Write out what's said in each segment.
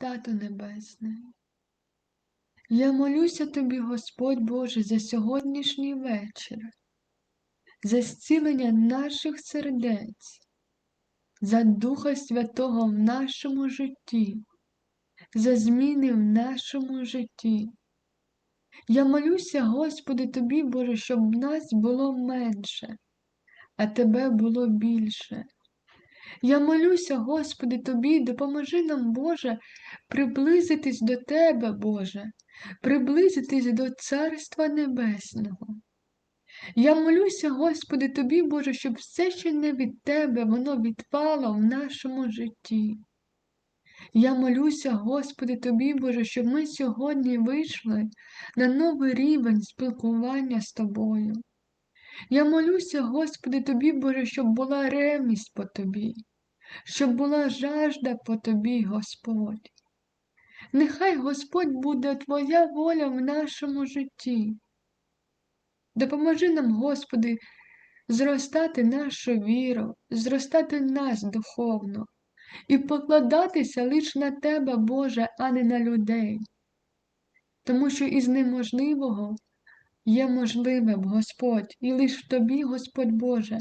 Тато Небесний. Я молюся тобі, Господь Боже, за сьогоднішній вечір, за зцілення наших сердець, за Духа Святого в нашому житті, за зміни в нашому житті. Я молюся, Господи, тобі, Боже, щоб нас було менше, а тебе було більше. Я молюся, Господи, тобі, допоможи нам, Боже, приблизитись до Тебе, Боже, приблизитись до Царства Небесного. Я молюся, Господи, тобі, Боже, щоб все, що не від Тебе, воно відпало в нашому житті. Я молюся, Господи, тобі, Боже, щоб ми сьогодні вийшли на новий рівень спілкування з Тобою. Я молюся, Господи, тобі, Боже, щоб була ревність по Тобі, щоб була жажда по Тобі, Господь. Нехай Господь буде Твоя воля в нашому житті. Допоможи нам, Господи, зростати нашу віру, зростати нас духовно і покладатися лише на Тебе, Боже, а не на людей. Тому що із неможливого є можливим, Господь, і лише в Тобі, Господь Боже,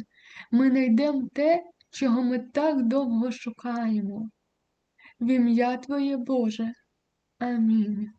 ми знайдемо те, чого ми так довго шукаємо. В ім'я Твоє Боже. Амінь.